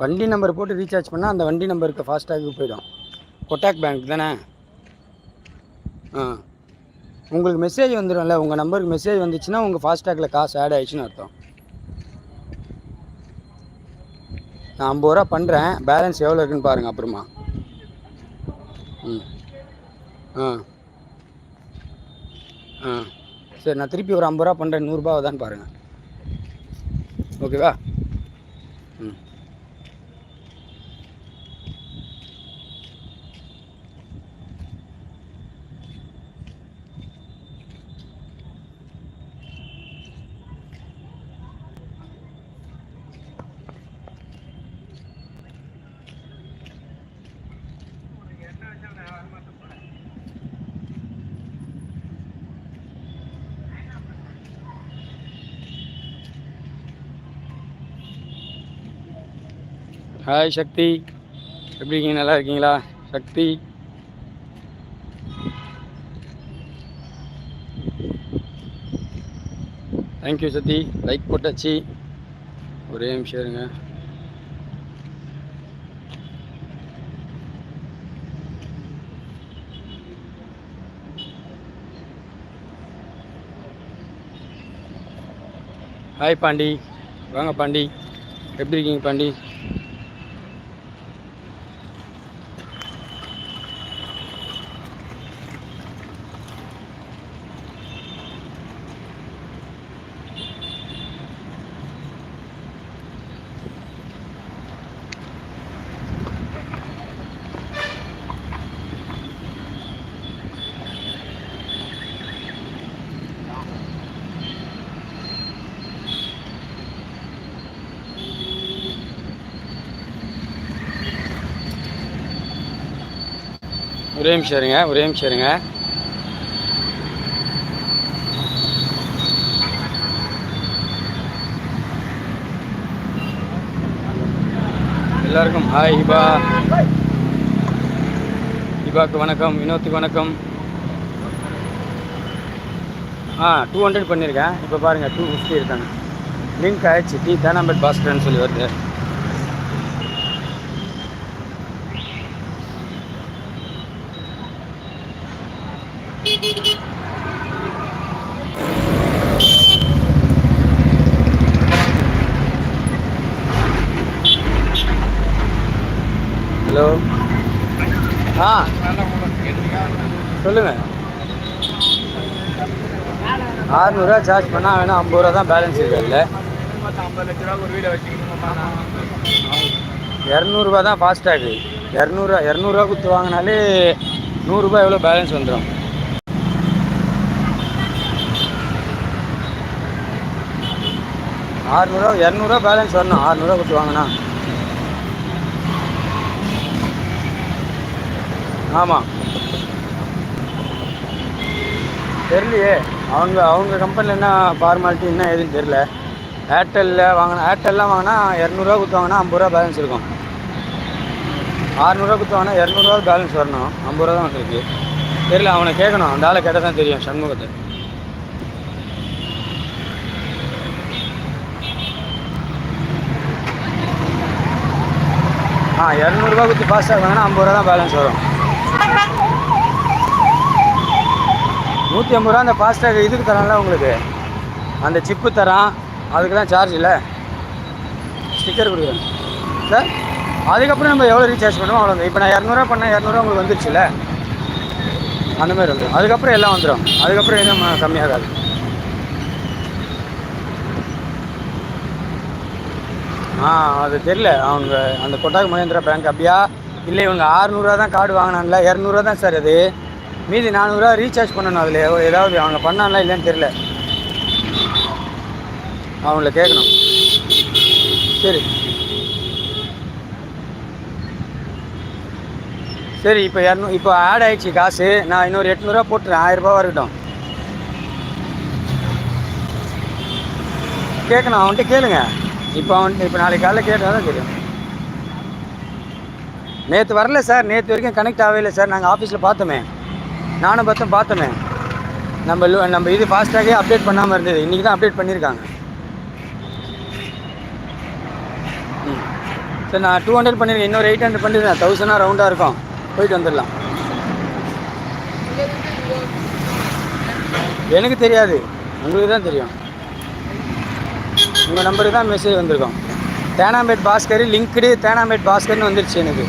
வண்டி நம்பர் போட்டு ரீசார்ஜ் பண்ணால் அந்த வண்டி நம்பருக்கு ஃபாஸ்டாக போயிடும். கொட்டாக் பேங்க் தானே? ஆ. உங்களுக்கு மெசேஜ் வந்துடும்ல உங்கள் நம்பருக்கு மெசேஜ் வந்துச்சுன்னா உங்கள் ஃபாஸ்டாகில் காசு ஆட் ஆயிடுச்சுன்னு அர்த்தம். நான் ஐம்பது ரூபா பண்ணுறேன் பேலன்ஸ் எவ்வளோ இருக்குன்னு பாருங்கள் அப்புறமா. ம். ஆ. ஆ. சரி நான் திருப்பி ஒரு ஐம்பது ரூபா பண்ணுறேன் நூறுரூபா தான் பாருங்கள் ஓகேவா ம் ஹாய் சக்தி எப்படி இருக்கீங்க? நல்லா இருக்கீங்களா? சக்தி தேங்க்யூ சக்தி லைக் போட்டாச்சு. ஒரே நிமிஷம் இருங்க. ஹாய் பாண்டி வாங்க பாண்டி எப்படி இருக்கீங்க பாண்டி ஒரே நிமிஷம் இருங்க ஒரே நிமிஷம் இருங்க எல்லாருக்கும் ஹாய் ஹிபா ஹிபாக்கு வணக்கம் வினோத்துக்கு வணக்கம் ஆ டூ ஹண்ட்ரட் பண்ணியிருக்கேன் இப்போ பாருங்கள் டூ ஃபிஃப்டி இருக்காங்க லிங்க் ஆயிடுச்சு டி தேனாம்பேட் பாஸ்கர்னு சொல்லி வருது ஹலோ. ஆ சொல்லுங்கள் ஆறுநூறுவா சார்ஜ் பண்ணால் வேணால் ஐம்பது ரூபா தான் பேலன்ஸ் இருக்கு இல்லை இரநூறுபா தான் ஃபாஸ்டாகு இரநூறுவா இரநூறுவா கொடுத்து வாங்கினாலே நூறுரூபா எவ்வளோ பேலன்ஸ் வந்துடும் ஆறுநூறுவா இரநூறுவா பேலன்ஸ் வரணும். ஆறுநூறுவா கொடுத்து வாங்கினா. ஆமாம் தெரியலையே. அவங்க அவங்க கம்பெனியில் என்ன ஃபார்மாலிட்டி என்ன ஏதுன்னு தெரில ஏர்டெல்லில் வாங்கினா ஏர்டெல்லாம் வாங்கினா இரநூறுவா கொடுத்து வாங்கினா ஐம்பது ரூபா பேலன்ஸ் இருக்கும். ஆறுநூறுவா கொடுத்து வாங்கினா இரநூறுவா பேலன்ஸ் வரணும். ஐம்பது ரூபா தான் வந்துருக்கு. தெரியல அவனை கேட்கணும். அந்த ஆளை கேட்டால் தான் தெரியும் சண்முகத்தை. ஆ இரநூறுபா கொடுத்து ஃபாஸ்ட் வாங்கினா ஐம்பது ரூபா தான் பேலன்ஸ் வரும். நூற்றி ஐம்பது ரூபா அந்த ஃபாஸ்டாக் இதுக்கு தரான்ல உங்களுக்கு. அந்த சிப்பு தரான். அதுக்கு தான் சார்ஜ் இல்லை. ஸ்டிக்கர் கொடுக்குறேன். சார் அதுக்கப்புறம் நம்ம எவ்வளோ ரீசார்ஜ் பண்ணுவோம்? அவ்வளோ இப்போ நான் இரநூறுவா பண்ணேன். இரநூறுவா உங்களுக்கு வந்துருச்சுல்ல? அந்த மாதிரி வந்துடும் அதுக்கப்புறம் எல்லாம் வந்துடும் அதுக்கப்புறம் எதுவும் கம்மியாகாது. ஆ அது தெரியல. அவங்க அந்த கொட்டாக் மகேந்திரா பேங்க் அப்படியா? இல்லை இவங்க ஆறுநூறுவா தான் கார்டு வாங்கினாங்களா? இரநூறுவா தான் சார் அது. மீதி நானூறுரூவா ரீசார்ஜ் பண்ணணும் அதில். ஏதாவது அவங்க பண்ணாங்களா இல்லைன்னு தெரில அவங்கள கேட்கணும் சரி. சரி இப்போ இரநூ இப்போ ஆட் ஆயிடுச்சு காசு. நான் இன்னொரு எட்நூறுவா போட்டுறேன். ஆயிரரூபா வரட்டும். கேட்கணும் அவன்கிட்ட கேளுங்க. இப்போ அவன் இப்போ நாளைக்கு காலையில் கேட்டால் தான் தெரியும். நேற்று வரல சார். நேற்று வரைக்கும் கனெக்ட் ஆகவே இல்லை சார். நாங்கள் ஆஃபீஸில் பார்த்தோமே. நானும் பத்தும் பார்த்தோமே. நம்ம நம்ம இது ஃபாஸ்டாகவே அப்டேட் பண்ணாமல் இருந்தது. இன்றைக்கி தான் அப்டேட் பண்ணியிருக்காங்க ம். சார் நான் டூ ஹண்ட்ரட் பண்ணியிருக்கேன் இன்னொரு எயிட் ஹண்ட்ரட் பண்ணிடுறேன் தௌசண்டாக ரவுண்டாக இருக்கும். போயிட்டு வந்துடலாம். எனக்கு தெரியாது. உங்களுக்கு தான் தெரியும். உங்கள் நம்பருக்கு தான் மெசேஜ் வந்திருக்கோம். தேனாம்பேட் பாஸ்கர் லிங்க்டு தேனாம்பேட் பாஸ்கர்னு வந்துருச்சு எனக்கு.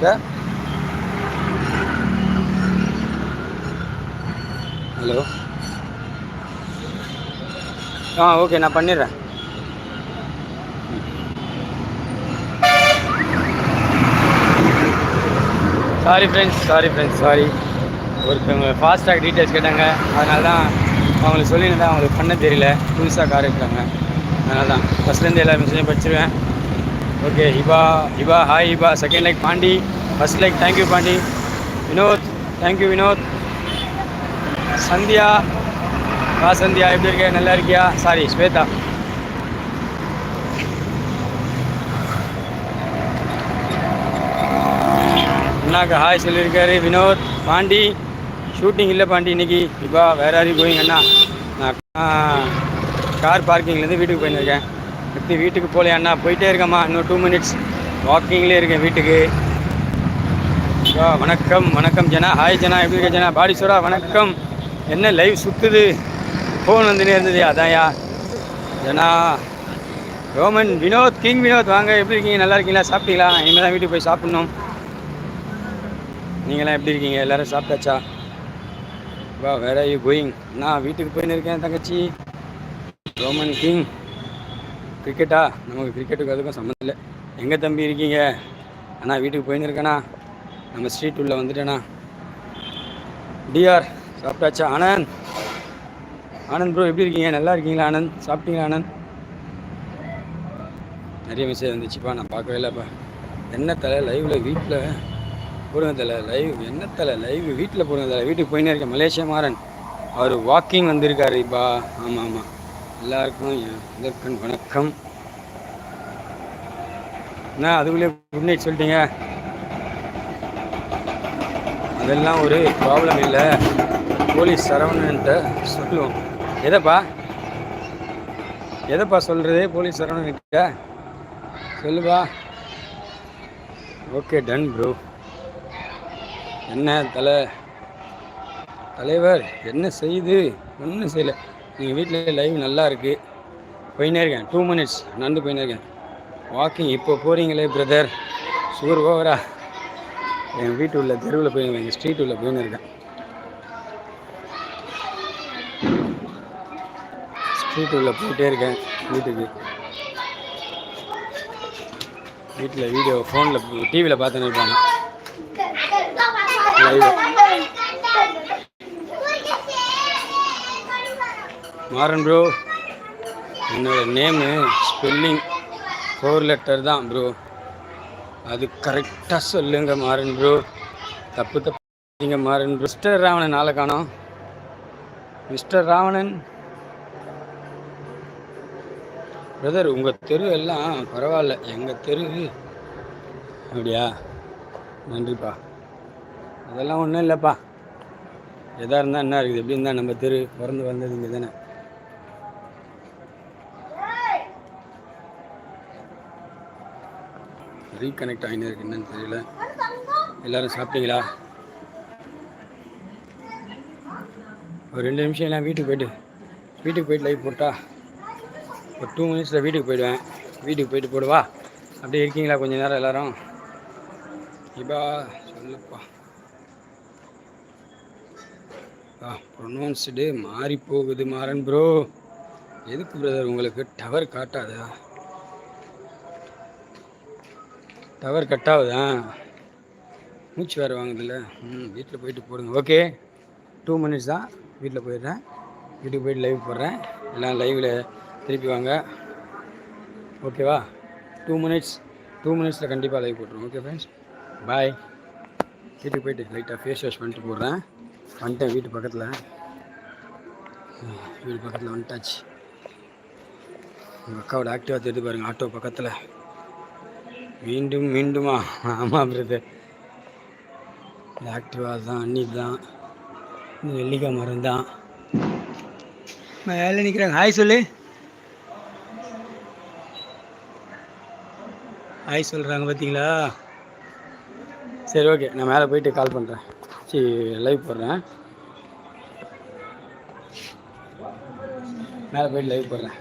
சார் ஹலோ ஆ ஓகே நான் பண்ணிடுறேன். Sorry friends sorry friends sorry ஒருத்தவங்க ஃபாஸ்டாக் டீட்டெயில்ஸ் கேட்டாங்க. அதனால தான் அவங்களுக்கு சொல்லியிருந்தேன் அவங்களுக்கு பண்ண தெரியல. புதுசாக கார் இருக்காங்க அதனால தான் ஃபஸ்ட்லேருந்து எல்லா மெசேஜும் படிச்சிருவேன். Okay Hiba Hiba hi Hiba second like Pandi first like thank you Pandi Vinod thank you Vinod Sandhya வா சந்தியா எப்படி இருக்க? நல்லா இருக்கியா? சாரி ஸ்வேதா. அண்ணாக்கு ஹாய் சொல்லியிருக்காரு வினோத் பாண்டி ஷூட்டிங் இல்லை பாண்டி இன்னைக்கு. இப்போ வேற யாரையும் போயிங்க அண்ணா நான் கார் பார்க்கிங்லேருந்து வீட்டுக்கு போயிருக்கேன் அடுத்து வீட்டுக்கு போகலையா அண்ணா போயிட்டே இருக்கேம்மா. இன்னும் டூ மினிட்ஸ் வாக்கிங்லேயே இருக்கேன் வீட்டுக்கு. வா வணக்கம் வணக்கம் ஜனா. ஹாய் ஜனா எப்படி இருக்க ஜனா? பாடீஸ்வரா வணக்கம். என்ன லைவ் சுற்றுது ஃபோன் வந்துனே இருந்தது அதான்யா ஜனா ரோமன் வினோத் கிங் வினோத் வாங்க. எப்படி இருக்கீங்க? நல்லா இருக்கீங்களா? சாப்பிட்டீங்களா? இனிமேல் தான் வீட்டுக்கு போய் சாப்பிட்ணும். நீங்களாம் எப்படி இருக்கீங்க? எல்லோரும் சாப்பிட்டாச்சா? வா வேற யூ கோயிங் நான் வீட்டுக்கு போயின்னு இருக்கேன் தங்கச்சி. ரோமன் கிங் கிரிக்கெட்டா நமக்கு கிரிக்கெட்டுக்கு அதுக்கும் சம்மந்தம் இல்லை. எங்கே தம்பி இருக்கீங்க? அண்ணா வீட்டுக்கு போயின்னு இருக்கேண்ணா நம்ம ஸ்ட்ரீட் உள்ள வந்துட்டேண்ணா டிஆர் சாப்பிட்டாச்சா? ஆனந்த். ஆனந்த் ப்ரோ எப்படி இருக்கீங்க? நல்லா இருக்கீங்களா ஆனந்த்? சாப்பிட்டீங்களா ஆனந்த்? நிறைய மெசேஜ் வந்துச்சுப்பா நான் பார்க்கவே இல்லைப்பா. என்ன தலை லைவில் வீட்டில் போடுங்க தலை லைவ் என்ன தலை லைவ் வீட்டில் போடுங்க தலை வீட்டுக்கு போயினே இருக்கேன். மலேசியா மாறன். அவர் வாக்கிங் வந்திருக்காரு இப்பா. ஆமாம் ஆமாம் எல்லாருக்கும் என் இதற்கண் வணக்கம். என்ன அதுக்குள்ளே குட் நைட் சொல்லிட்டீங்க? அதெல்லாம் ஒரு ப்ராப்ளம் இல்லை. போலீஸ் சரவணன்ட்ட சொல்லுவோம். எதைப்பா? எதைப்பா சொல்கிறது போலீஸ் சரவணன் கிட்ட சொல்லுப்பா. ஓகே டன் ப்ரோ என்ன தலை தலைவர் என்ன செய்யுது ஒன்றும் செய்யலை. எங்கள் வீட்டில் லைவ் நல்லா இருக்குது போயினே இருக்கேன். டூ மினிட்ஸ் நடந்து போயினே இருக்கேன். வாக்கிங் இப்போ போகிறீங்களே பிரதர் சுகர் ஓவரா எங்கள் வீட்டு உள்ள தெருவில் போய் எங்கள் ஸ்ட்ரீட் உள்ள போயின்னு இருக்கேன். ஸ்ட்ரீட் உள்ள போயிட்டே இருக்கேன் வீட்டுக்கு. வீட்டில் வீடியோ ஃபோனில் டிவியில் பார்த்துன்னு இருப்பாங்க மாறன் ப்ரோ என்னோட நேமு ஸ்பெல்லிங் ஃபோர் லெட்டர் தான் ப்ரோ அது கரெக்டாக சொல்லுங்க மாறன் ப்ரோ தப்பு தப்பு நீங்கள் மாறன் ப்ரோ மிஸ்டர் ராவணன் ஆளை காணோம். மிஸ்டர் ராவணன். பிரதர் உங்கள் தெரு எல்லாம் பரவாயில்ல. எங்கள் தெரு? அப்படியா? நன்றிப்பா. அதெல்லாம் ஒன்றும் இல்லைப்பா. எதாக இருந்தால் என்ன இருக்குது? எப்படி இருந்தால் நம்ம தெரு? பிறந்து வந்தது இங்கே தானே. ரீகனெக்ட் ஆகினே இருக்கு என்னன்னு தெரியல. எல்லாரும் சாப்பிட்டீங்களா? ஒரு ரெண்டு நிமிஷம் எல்லாம் வீட்டுக்கு போயிட்டு வீட்டுக்கு போயிட்டு லைவ் போட்டா ஒரு டூ மினிட்ஸில் வீட்டுக்கு போயிடுவேன். வீட்டுக்கு போயிட்டு போடுவா. அப்படியே இருக்கீங்களா கொஞ்சம் நேரம் எல்லோரும்? இப்போ சொல்லுப்பா. ஆ ப்ரொனவுன்ஸ்டு மாறி போகுது மாறன் ப்ரோ எதுக்கு பிரதர் உங்களுக்கு டவர் காட்டாதா? டவர் கட் ஆகுதா மூச்சு வேறு வாங்குதில்ல. ம் வீட்டில் போயிட்டு போடுங்க. ஓகே டூ மினிட்ஸ் தான் வீட்டில் போயிடுறேன். வீட்டுக்கு போயிட்டு லைவ் போடுறேன். எல்லாம் லைவில் திருப்பி வாங்க. ஓகேவா டூ மினிட்ஸ் டூ மினிட்ஸில் கண்டிப்பாக லைவ் போட்டுருவோம். ஓகே ஃப்ரெண்ட்ஸ் பாய் வீட்டுக்கு போயிட்டு லைட்டாக ஃபேஸ் வாஷ் பண்ணிட்டு போடுறேன். வந்துட்டேன் வீட்டு பக்கத்தில். வீடு பக்கத்தில் வந்துட்டாச்சு. உங்கள் அக்காவோட ஆக்டிவா தேடி பாருங்கள் ஆட்டோ பக்கத்தில். மீண்டும் மீண்டுமா? ஆமாம் பிரதர் இந்த ஆக்டிவா தான் அன்னி தான் இந்த நெல்லிக்காய் மரம் தான். வேலை நிற்கிறாங்க ஹாய் சொல்லு. ஹாய் சொல்கிறாங்க பார்த்தீங்களா சரி ஓகே நான் மேலே போயிட்டு கால் பண்ணுறேன் வச்சு லைவ் போடுறேன். மேலே போயிட்டு லைவ் போடுறேன்.